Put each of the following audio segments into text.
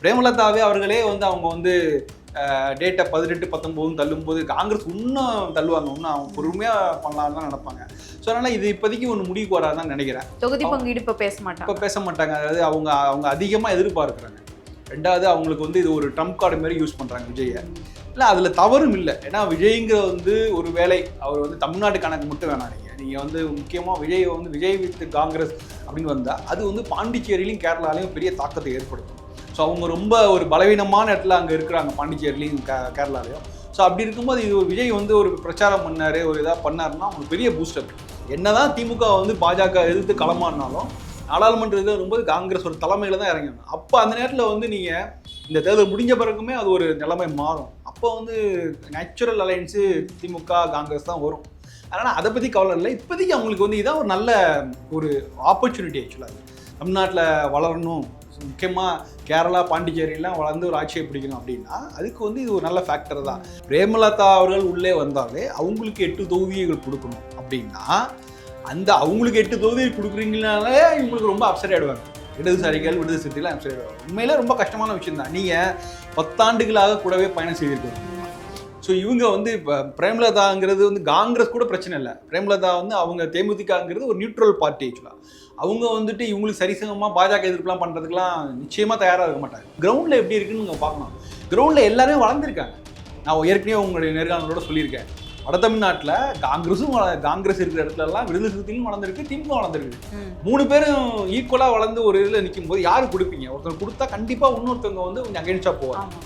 பிரேமலதாவே அவர்களே வந்து அவங்க வந்து டேட்டை பதினெட்டு பத்தொம்போதுன்னு தள்ளும்போது காங்கிரஸ் இன்னும் தள்ளுவாங்க இன்னும் அவங்க பொறுமையாக பண்ணலாம்னு தான் நினைப்பாங்க. ஸோ அதனால் இது இப்போதைக்கு ஒன்று முடிவுக்கு வராதுன்னு நினைக்கிறேன். தொகுதி பங்கீடு இப்ப பேச இப்போ மாட்டாங்க பேச மாட்டாங்க. அதாவது அவங்க அவங்க அதிகமாக எதிர்பார்க்குறாங்க. ரெண்டாவது அவங்களுக்கு வந்து இது ஒரு ட்ரம்ப் கார்டு மாதிரி யூஸ் பண்ணுறாங்க விஜயை இல்லை அதில் தவறும் இல்லை. ஏன்னா விஜய்ங்கிற வந்து ஒரு வேலை அவர் வந்து தமிழ்நாட்டு கணக்கு மட்டும் வேணாம் நீங்கள் நீங்கள் வந்து முக்கியமாக விஜய் வந்து விஜய் வித் காங்கிரஸ் அப்படின்னு வந்தால் அது வந்து பாண்டிச்சேரியிலையும் கேரளாலையும் பெரிய தாக்கத்தை ஏற்படுத்தும். ஸோ அவங்க ரொம்ப ஒரு பலவீனமான இடத்துல அங்கே இருக்கிறாங்க பாண்டிச்சேரிலையும் கே கேரளாலையும். ஸோ அப்படி இருக்கும்போது இது ஒரு விஜய் வந்து ஒரு பிரச்சாரம் பண்ணார் ஒரு இதாக பண்ணாருன்னா அவங்களுக்கு பெரிய பூஸ்டப் என்னதான் திமுக வந்து பாஜக எதிர்த்து களமானாலும் நாடாளுமன்ற இதில் வரும்போது காங்கிரஸ் ஒரு தலைமையில் தான் இறங்கணும் அப்போ அந்த நேரத்தில் வந்து நீங்கள் இந்த தேர்தல் முடிஞ்ச பிறகுமே அது ஒரு நிலைமை மாறும். அப்போ வந்து நேச்சுரல் அலையன்ஸு திமுக காங்கிரஸ் தான் வரும். அதனால் அதை பற்றி கவலை இல்லை. இப்போதைக்கு அவங்களுக்கு வந்து இதான் ஒரு நல்ல ஒரு ஆப்பர்ச்சுனிட்டி ஆக்சுவலாக தமிழ்நாட்டில் வளரணும் முக்கியமாக கேரளா பாண்டிச்சேரிலாம் வளர்ந்து ஒரு ஆட்சியை பிடிக்கணும் அப்படின்னா அதுக்கு வந்து இது ஒரு நல்ல ஃபேக்டர் தான். பிரேமலதா அவர்கள் உள்ளே வந்தாலே அவங்களுக்கு எட்டு தொகுதிகள் கொடுக்கணும் அப்படின்னா அந்த அவங்களுக்கு எட்டு தொகுதி கொடுக்குறீங்கனாலே இவங்களுக்கு ரொம்ப அப்செட் ஆகிடுவாங்க இடதுசாரிகள் விடுதலை சிறுத்தைகள் அப்செட் ஆகிடுவாங்க உண்மையில ரொம்ப கஷ்டமான விஷயம் தான். நீங்கள் பத்தாண்டுகளாக கூடவே பயணம் செய்திருக்கீங்க ஸோ இவங்க வந்து இப்போ பிரேமலதாங்கிறது வந்து காங்கிரஸ் கூட பிரச்சனை இல்லை. பிரேமலதா வந்து அவங்க தேமுதிகங்கிறது ஒரு நியூட்ரல் பார்ட்டி ஆக்சுவலாக அவங்க வந்துட்டு இவங்களுக்கு சரிசமமாக பாஜக எதிர்ப்புலாம் பண்ணுறதுக்குலாம் நிச்சயமாக தயாராக இருக்க மாட்டாங்க. கிரவுண்டில் எப்படி இருக்குன்னு நீங்கள் பார்க்கணும் கிரவுண்டில் எல்லாருமே வளர்ந்துருக்காங்க. நான் ஏற்கனவே உங்களுடைய நேர்காணலோட சொல்லியிருக்கேன். வட தமிழ்நாட்டில் காங்கிரஸும் காங்கிரஸ் இருக்கிற இடத்துல எல்லாம் விடுதலை சிறுத்தைகளும் வளர்ந்துருக்கு திமுக வளர்ந்துருக்கு. மூணு பேரும் ஈக்குவலாக வளர்ந்து ஒரு இதில் நிற்கும் போது யாரு கொடுப்பீங்க? ஒருத்தர் கொடுத்தா கண்டிப்பாக இன்னொருத்தவங்க வந்து கொஞ்சம் அகேன்ஸ்டாக போவாங்க.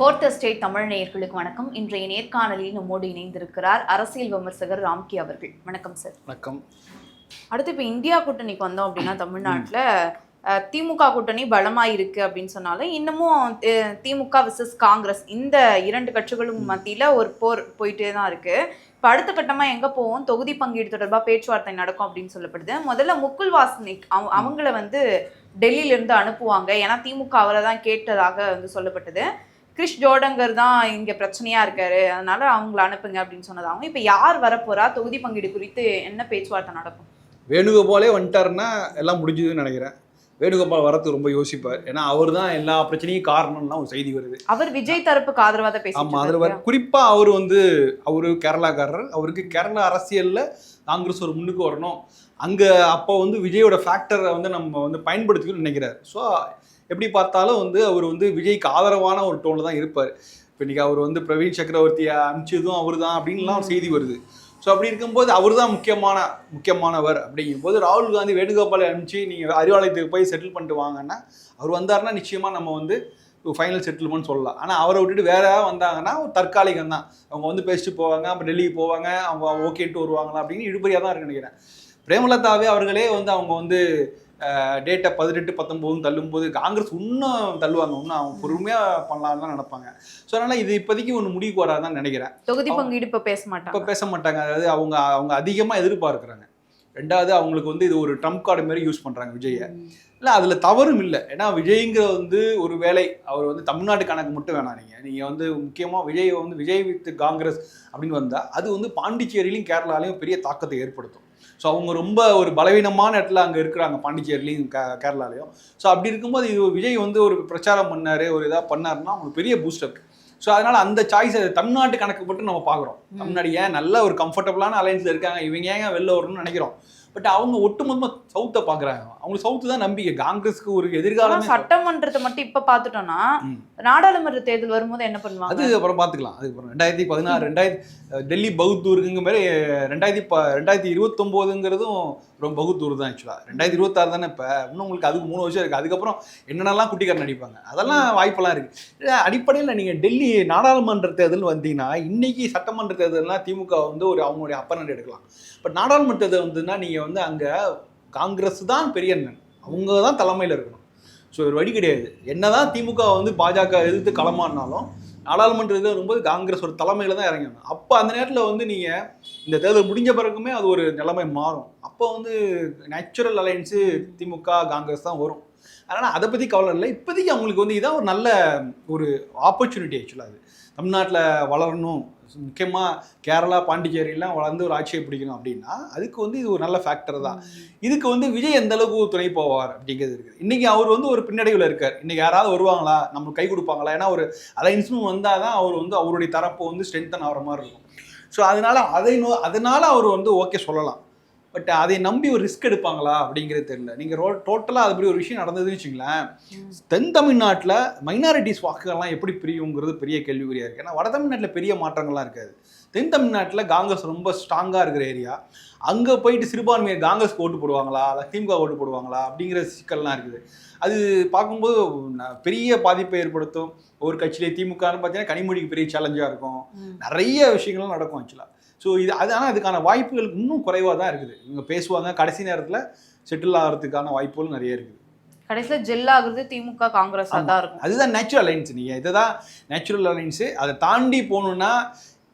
fourth state Tamil நேயர்களுக்கு வணக்கம். இன்றைய நேர்காணலில் நம்மோடு இணைந்திருக்கிறார் அரசியல் விமர்சகர் ராம்கி அவர்கள். வணக்கம் சார். வணக்கம். அடுத்து இப்போ இந்தியா கூட்டணிக்கு வந்தோம் அப்படின்னா தமிழ்நாட்டில் திமுக கூட்டணி பலமா இருக்கு அப்படின்னு சொன்னாலும் இன்னமும் திமுக விசஸ் காங்கிரஸ் இந்த இரண்டு கட்சிகளும் மத்தியில ஒரு போர் போயிட்டே தான் இருக்கு. இப்போ அடுத்த கட்டமா எங்க போவோம்? தொகுதி பங்கீடு தொடர்பா பேச்சுவார்த்தை நடக்கும் அப்படின்னு சொல்லப்படுது. முதல்ல முகுல் வாசனிக் அவ- அவங்கள வந்து டெல்லியில இருந்து அனுப்புவாங்க. ஏன்னா திமுக அவரை தான் கேட்டதாக வந்து சொல்லப்பட்டது. கிறிஷ் ஜோடங்கர் தான் இங்க பிரச்சனையா இருக்காரு. அதனால அவங்கள அனுப்புங்க அப்படின்னு சொன்னதாகவும் இப்போ யார் வரப்போறா? தொகுதி பங்கீடு குறித்து என்ன பேச்சுவார்த்தை நடக்கும்? வேணுகோபாலே வந்துட்டாருன்னா எல்லாம் முடிஞ்சதுன்னு நினைக்கிறேன். வேணுகோபால் வரத்துக்கு ரொம்ப யோசிப்பார். ஏன்னா அவர் தான் எல்லா பிரச்சனையும் காரணம்லாம் ஒரு செய்தி வருது. அவர் விஜய் தரப்புக்கு ஆதரவா தான் ஆமா பேசிட்டு அதில் இருக்காரு. குறிப்பா அவர் வந்து அவரு கேரளாக்காரர். அவருக்கு கேரளா அரசியல்ல காங்கிரஸ் ஒரு முன்னுக்கு வரணும். அங்க அப்போ வந்து விஜயோட ஃபேக்டரை வந்து நம்ம வந்து பயன்படுத்திக்கணும்னு நினைக்கிறார். ஸோ எப்படி பார்த்தாலும் வந்து அவர் வந்து விஜய்க்கு ஆதரவான ஒரு டோனில் தான் இருப்பார். இப்போ இன்னைக்கு அவர் வந்து பிரவீன் சக்கரவர்த்தியை அனுப்பிச்சதும் அவர் தான் அப்படின்லாம் செய்தி வருது. ஸோ அப்படி இருக்கும்போது அவர் தான் முக்கியமான முக்கியமானவர் அப்படிங்கும்போது ராகுல் காந்தி வேணுகோபாலை அனுப்பிச்சு நீங்கள் அறிவாலயத்துக்கு போய் செட்டில் பண்ணிட்டு வாங்கன்னா அவர் வந்தாருன்னா நிச்சயமாக நம்ம வந்து ஃபைனல் செட்டில்மெண்ட் சொல்லலாம். ஆனால் அவரை விட்டுட்டு வேற வந்தாங்கன்னா தற்காலிகம் தான். அவங்க வந்து பேசிட்டு போவாங்க அப்புறம் டெல்லிக்கு போவாங்க அவங்க ஓகேன்ட்டு வருவாங்களா அப்படின்னு இழுபறியாக தான் இருக்குன்னு நினைக்கிறேன். பிரேமலதாவே அவர்களே வந்து அவங்க வந்து டேட்டை பதினெட்டு பத்தொம்போதுன்னு தள்ளும்போது காங்கிரஸ் இன்னும் தள்ளுவாங்க இன்னும் அவங்க பொறுமையாக பண்ணலாம்னு தான் நினைப்பாங்க. ஸோ அதனால் இது இப்போதைக்கு ஒன்று முடிவுக்கு வராதுன்னு நினைக்கிறேன். தொகுதி பங்கீடு இப்ப பேச இப்போ மாட்டாங்க பேச மாட்டாங்க. அதாவது அவங்க அவங்க அதிகமாக எதிர்பார்க்குறாங்க. ரெண்டாவது அவங்களுக்கு வந்து இது ஒரு ட்ரம்ப் கார்டு மாதிரி யூஸ் பண்ணுறாங்க விஜயை இல்லை அதில் தவறும் இல்லை. ஏன்னா விஜய்ங்கிற வந்து ஒரு வேலை அவர் வந்து தமிழ்நாட்டு கணக்கு மட்டும் வேணாம் நீங்கள் நீங்கள் வந்து முக்கியமாக விஜய் வந்து விஜய் வித் காங்கிரஸ் அப்படின்னு வந்தால் அது வந்து பாண்டிச்சேரியிலையும் கேரளாலையும் பெரிய தாக்கத்தை ஏற்படுத்தும். ஸோ அவங்க ரொம்ப ஒரு பலவீனமான இடத்துல அங்கே இருக்கிறாங்க பாண்டிச்சேரிலையும் கே கேரளாலையும். ஸோ அப்படி இருக்கும்போது இது விஜய் வந்து ஒரு பிரச்சாரம் பண்ணார் ஒரு இதாக பண்ணாருன்னா அவங்களுக்கு பெரிய பூஸ்டப் ஸோ அதனால் அந்த சாய்ஸை தமிழ்நாட்டு கணக்கு மட்டும் நம்ம பார்க்குறோம். தமிழ்நாடு ஏன் நல்ல ஒரு கம்ஃபர்டபுளான அலைன்ஸில் இருக்காங்க இவங்க ஏங்க வெளில வரணும்னு நினைக்கிறோம். பட் அவங்க ஒட்டுமொத்தமாக சவுத்தை பார்க்குறாங்க அவங்களுக்கு சவுத்து தான் நம்பிக்கை. காங்கிரஸுக்கு ஒரு எதிர்காலமே சட்டமன்றத்தை மட்டும் இப்ப பாத்துட்டோம்னா ம். நாடாளுமன்ற தேர்தல் வரும்போது என்ன பண்ணுவாங்க? அது அப்புறம் பார்த்துக்கலாம் அது அப்புறம் ரெண்டாயிரத்தி பதினாறு ரெண்டாயிரத்தி டெல்லி பகுத்தூருக்குங்க மாதிரி ரெண்டாயிரத்தி ப ரெண்டாயிரத்தி இருபத்தொம்போதுங்கிறதும் ரொம்ப பகுத்தூர் தான் ஆக்சுவலாக ரெண்டாயிரத்தி இருபத்தாறு தானே இப்போ? இன்னும் உங்களுக்கு அதுக்கு மூணு வருஷம் இருக்குது அதுக்கப்புறம் என்னென்னலாம் குட்டிக்காரன் நடிப்பாங்க? அதெல்லாம் வாய்ப்பெல்லாம் இருக்குது அடிப்படையில் நீங்கள் டெல்லி நாடாளுமன்ற தேர்தல் வந்தீங்கன்னா இன்னைக்கு சட்டமன்ற தேர்தல்லாம் திமுக வந்து ஒரு அவங்களுடைய அப்பனண்ட் எடுக்கலாம். பட் நாடாளுமன்ற தேர்தல் வந்துன்னா நீங்கள் வந்து அங்கே காங்கிரஸ் தான் பெரிய அண்ணன் அவங்க தான் தலைமையில் இருக்கணும். ஸோ ஒரு வழி கிடையாது. என்னதான் திமுக வந்து பாஜக எதிர்த்து களமானாலும் நாடாளுமன்ற வரும்போது காங்கிரஸ் ஒரு தலைமையில் தான் இறங்கணும் அப்போ அந்த நேரத்தில் வந்து நீங்கள் இந்த தேர்தல் முடிஞ்ச பிறகுமே அது ஒரு நிலைமை மாறும். அப்போ வந்து நேச்சுரல் அலையன்ஸு திமுக காங்கிரஸ் தான் வரும். அதனால் அதை பற்றி கவலை இல்லை. இப்போதைக்கு அவங்களுக்கு வந்து இதான் ஒரு நல்ல ஒரு ஆப்பர்ச்சுனிட்டி ஆக்சுவலாக அது. தமிழ்நாட்டில் வளரணும். முக்கியமாக கேரளா பாண்டிச்சேரியெல்லாம் வளர்ந்து ஒரு ஆட்சியை பிடிக்கணும் அப்படின்னா அதுக்கு வந்து இது ஒரு நல்ல ஃபேக்டர் தான். இதுக்கு வந்து விஜய் எந்த அளவுக்கு துணை போவார் அப்படிங்கிறது இருக்குது. இன்னைக்கு அவர் வந்து ஒரு பின்னடைவில் இருக்கார். இன்னைக்கு யாராவது வருவாங்களா? நம்ம கை கொடுப்பாங்களா? ஏன்னா ஒரு அலைன்ஸ்னு வந்தால் தான் அவர் வந்து அவருடைய தரப்பு வந்து ஸ்ட்ரென்தன் ஆகிற மாதிரி இருக்கும். ஸோ அதனால அதை நோ அதனால அவர் வந்து ஓகே சொல்லலாம். பட் அதை நம்பி ஒரு ரிஸ்க் எடுப்பாங்களா அப்படிங்கிறது தெரியல. நீங்கள் ரோ டோட்டலாக அது ஒரு விஷயம் நடந்ததுன்னு வச்சுங்களேன் தென் தமிழ்நாட்டில் மைனாரிட்டிஸ் வாக்குகள்லாம் எப்படி பிரியுங்கிறது பெரிய கேள்விக்குறியாக இருக்குது ஏன்னா வட தமிழ்நாட்டில் பெரிய மாற்றங்கள்லாம் இருக்காது. தென் தமிழ்நாட்டில் காங்கிரஸ் ரொம்ப ஸ்ட்ராங்காக இருக்கிற ஏரியா அங்கே போயிட்டு சிறுபான்மையர் காங்கிரஸ்க்கு ஓட்டு போடுவாங்களா? இல்லை திமுக ஓட்டு போடுவாங்களா? அப்படிங்கிற சிக்கல்லாம் இருக்குது. அது பார்க்கும்போது பெரிய பாதிப்பை ஏற்படுத்தும். ஒரு கட்சியிலே திமுகன்னு பார்த்தீங்கன்னா கனிமொழிக்கு பெரிய சேலஞ்சாக இருக்கும். நிறைய விஷயங்களும் நடக்கும் ஆக்சுவலாக ஸோ இது அது ஆனால் அதுக்கான வாய்ப்புகள் இன்னும் குறைவாக தான் இருக்குது. இவங்க பேசுவாங்க. கடைசி நேரத்தில் செட்டில் ஆகிறதுக்கான வாய்ப்புகள் நிறைய இருக்குது. கடைசியில ஜெல் ஆகுறது திமுக காங்கிரஸ் தான் இருக்கும். அதுதான் நேச்சுரல் அலைன்ஸ் நீங்கள் இதை தான் நேச்சுரல் அலைன்ஸு அதை தாண்டி போகணுன்னா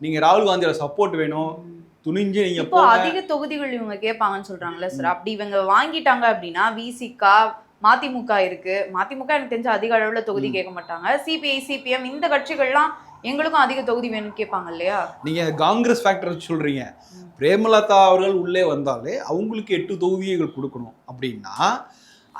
நீங்கள் ராகுல் காந்தியோட சப்போர்ட் வேணும். துணிஞ்சு நீங்கள் இப்போ அதிக தொகுதிகள் இவங்க கேட்பாங்கன்னு சொல்றாங்கல்ல சார் அப்படி இவங்க வாங்கிட்டாங்க அப்படின்னா விசிகா மதிமுக இருக்கு. மதிமுக எனக்கு தெரிஞ்ச அதிக அளவுல தொகுதி கேட்க மாட்டாங்க. சிபிஐ சிபிஎம் இந்த கட்சிகள்லாம் எங்களுக்கும் அதிக தொகுதி வேணும்னு கேட்பாங்க இல்லையா? நீங்கள் காங்கிரஸ் ஃபேக்டர் சொல்கிறீங்க பிரேமலதா அவர்கள் உள்ளே வந்தாலே அவங்களுக்கு எட்டு தொகுதிகள் கொடுக்கணும். அப்படின்னா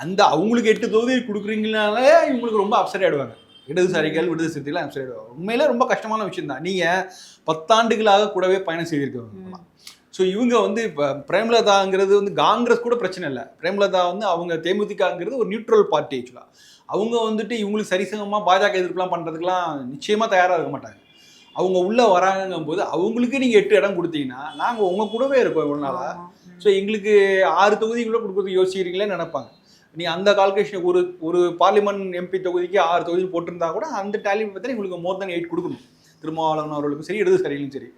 அந்த அவங்களுக்கு எட்டு தொகுதி கொடுக்குறீங்கனாலே இவங்களுக்கு ரொம்ப அப்செட் ஆயிடுவாங்க. இடதுசாரிகள் விடுதலை சிறுத்தைகள் அப்செட் ஆயிடுவாங்க. உண்மையிலே ரொம்ப கஷ்டமான விஷயம் தான் நீங்கள் பத்தாண்டுகளாக கூடவே பயணம் செய்திருக்கவங்க ஸோ இவங்க வந்து இப்போ பிரேமலதாங்கிறது வந்து காங்கிரஸ் கூட பிரச்சனை இல்லை. பிரேமலதா வந்து அவங்க தேமுதிகங்கிறது ஒரு நியூட்ரல் பார்ட்டி ஆக்சுவலாக அவங்க வந்துட்டு இவங்களுக்கு சரிசமமாக பாஜக எதிர்ப்புலாம் பண்ணுறதுக்குலாம் நிச்சயமாக தயாராக இருக்க மாட்டாங்க. அவங்க உள்ளே வராங்கங்கும் போது அவங்களுக்கு நீங்கள் எட்டு இடம் கொடுத்தீங்கன்னா நாங்கள் உங்கள் கூடவே இருக்கோம் இவ்வளோ நாளாக. ஸோ எங்களுக்கு ஆறு தொகுதிக்குள்ளே கொடுக்குறது யோசிக்கிறீங்களே நினைப்பாங்க. நீ அந்த கால்குலேஷன் ஒரு ஒரு பார்லிமெண்ட் எம்பி தொகுதிக்கு ஆறு தொகுதி போட்டிருந்தா கூட அந்த டேலி பார்த்தா உங்களுக்கு மோர் தென் எயிட் கொடுக்கணும். திருமாவளவன் அவர்களுக்கும் சரி இடதுசாரிகளும் சரி.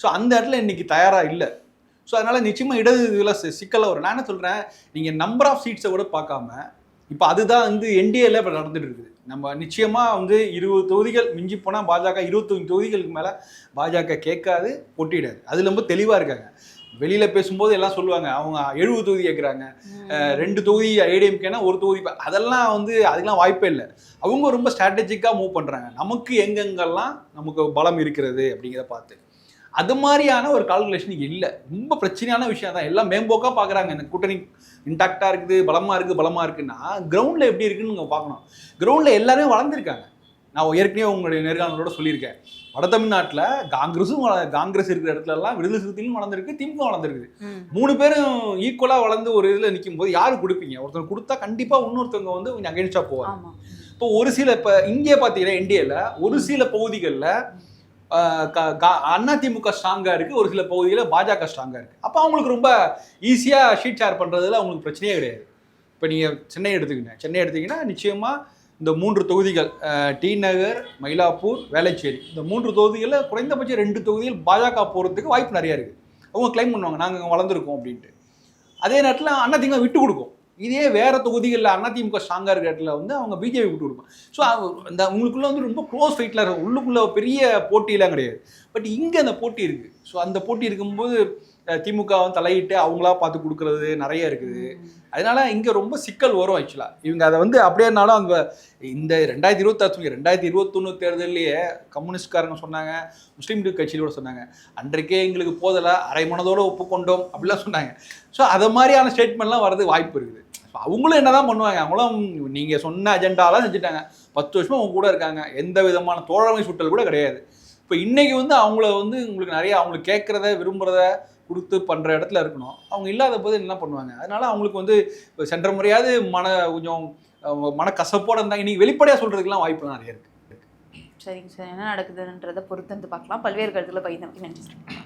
ஸோ அந்த இடத்துல இன்னைக்கு தயாராக இல்லை. ஸோ அதனால் நிச்சயமாக இடது இதில் சிக்கலாக வரும். நான் என்ன சொல்கிறேன் நீங்கள் நம்பர் ஆஃப் சீட்ஸை கூட பார்க்காம இப்போ அதுதான் வந்து என்டிஏல இப்போ நடந்துட்டு இருக்குது. நம்ம நிச்சயமாக வந்து இருபது தொகுதிகள் மிஞ்சி போனால் பாஜக இருபத்தொஞ்சு தொகுதிகளுக்கு மேலே பாஜக கேட்காது போட்டியிடாது. அது ரொம்ப தெளிவாக இருக்காங்க. வெளியில் பேசும்போது எல்லாம் சொல்லுவாங்க அவங்க எழுபது தொகுதி கேட்குறாங்க. ரெண்டு தொகுதி ஏடிஎம்கேனா ஒரு தொகுதி அதெல்லாம் வந்து அதுக்கெல்லாம் வாய்ப்பே இல்லை. அவங்க ரொம்ப ஸ்ட்ராட்டஜிக்காக மூவ் பண்ணுறாங்க நமக்கு எங்கெங்கெல்லாம் நமக்கு பலம் இருக்கிறது அப்படிங்கிறத பார்த்து. அது மாதிரியான ஒரு கால்குலேஷன் இல்லை. ரொம்ப பிரச்சனையான விஷயம் தான் எல்லாம் மேம்போக்காக பார்க்குறாங்க. இந்த கூட்டணி இன்டாக்டாக இருக்குது பலமாக இருக்குது பலமாக இருக்குன்னா கிரவுண்டில் எப்படி இருக்குன்னு நீங்கள் பார்க்கணும். கிரவுண்டில் எல்லாருமே வளர்ந்துருக்காங்க. நான் ஏற்கனவே உங்களுடைய நேர்காணலோட சொல்லியிருக்கேன். வட தமிழ்நாட்டில் காங்கிரஸும் காங்கிரஸ் இருக்கிற இடத்துல எல்லாம் விடுதலை சிறுத்தைகளும் வளர்ந்துருக்கு திமுக வளர்ந்துருக்கு. மூணு பேரும் ஈக்குவலாக வளர்ந்து ஒரு இதில் நிற்கும் போது யாரு கொடுப்பீங்க? ஒருத்தர் கொடுத்தா கண்டிப்பாக இன்னொருத்தவங்க வந்து கொஞ்சம் அகேன்ஸ்டாக போவாங்க. இப்போ ஒரு சில இப்போ இங்கே பார்த்தீங்கன்னா இந்தியாவில் ஒரு சில பகுதிகளில் அதிமுக ஸ்ட்ராங்காக இருக்குது ஒரு சில பகுதியில் பாஜக ஸ்ட்ராங்காக இருக்குது அப்போ அவங்களுக்கு ரொம்ப ஈஸியாக ஷீட் ஷேர் பண்ணுறதுல அவங்களுக்கு பிரச்சனையே கிடையாது. இப்போ நீங்கள் சென்னை எடுத்துக்கிங்க சென்னை எடுத்தீங்கன்னா நிச்சயமாக இந்த மூன்று தொகுதிகள் டி நகர் மயிலாப்பூர் வேளச்சேரி இந்த மூன்று தொகுதிகளில் குறைந்தபட்சம் ரெண்டு தொகுதியில் பாஜக போகிறதுக்கு வாய்ப்பு நிறையா இருக்குது அவங்க க்ளைம் பண்ணுவாங்க நாங்கள் வளர்ந்துருக்கோம் அப்படின்ட்டு. அதே நேரத்தில் அதிமுக விட்டு கொடுக்கும். இதே வேற தொகுதிகளில் அதிமுக ஸ்ட்ராங்காக இருக்கிற இடத்துல வந்து அவங்க பிஜேபி விட்டு கொடுப்பாங்க. ஸோ அந்த உங்களுக்குள்ள வந்து ரொம்ப க்ளோஸ் ஃபைட்டில் இருக்கும் உள்ளுக்குள்ள பெரிய போட்டியெல்லாம் கிடையாது. பட் இங்கே அந்த போட்டி இருக்குது ஸோ அந்த போட்டி இருக்கும்போது திமுக தலையிட்டு அவங்களா பார்த்து கொடுக்கறது நிறைய இருக்குது. அதனால இங்கே ரொம்ப சிக்கல் வரும் ஆக்சுவலாக இவங்க அதை வந்து அப்படியேனாலும் அந்த இந்த ரெண்டாயிரத்தி இருபத்தாறு ரெண்டாயிரத்தி இருபத்தொன்று தேர்தல்லையே கம்யூனிஸ்ட்காரங்க சொன்னாங்க முஸ்லீம் லீக் கட்சியிலோட சொன்னாங்க அன்றைக்கே எங்களுக்கு போதலை அரை மனதோட ஒப்புக்கொண்டோம் அப்படிலாம் சொன்னாங்க. ஸோ அதை மாதிரியான ஸ்டேட்மெண்ட்லாம் வரது வாய்ப்பு இருக்குது. ஸோ அவங்களும் என்னதான் பண்ணுவாங்க அவங்களும் நீங்கள் சொன்ன அஜெண்டாலாம் செஞ்சுட்டாங்க. பத்து வருஷமா அவங்க கூட இருக்காங்க எந்த விதமான தோழமை சுட்டல் கூட கிடையாது. இப்போ இன்னைக்கு வந்து அவங்கள வந்து உங்களுக்கு நிறைய அவங்களுக்கு கேட்குறத விரும்புகிறத கொடுத்து பண்ணுற இடத்துல இருக்கணும். அவங்க இல்லாத போது என்ன பண்ணுவாங்க? அதனால அவங்களுக்கு வந்து இப்போ சென்ற முறையாவது மன கொஞ்சம் அஹ், மனக்கசப்போட இருந்தாங்க இன்றைக்கி வெளிப்படையாக சொல்கிறதுக்கெல்லாம் வாய்ப்பு நிறைய இருக்குது சரிங்க சார். என்ன நடக்குதுன்றதை பொறுத்து வந்து பார்க்கலாம். பல்வேறு கருத்துல பகிர்ந்தமைக்கு நன்றி சார்.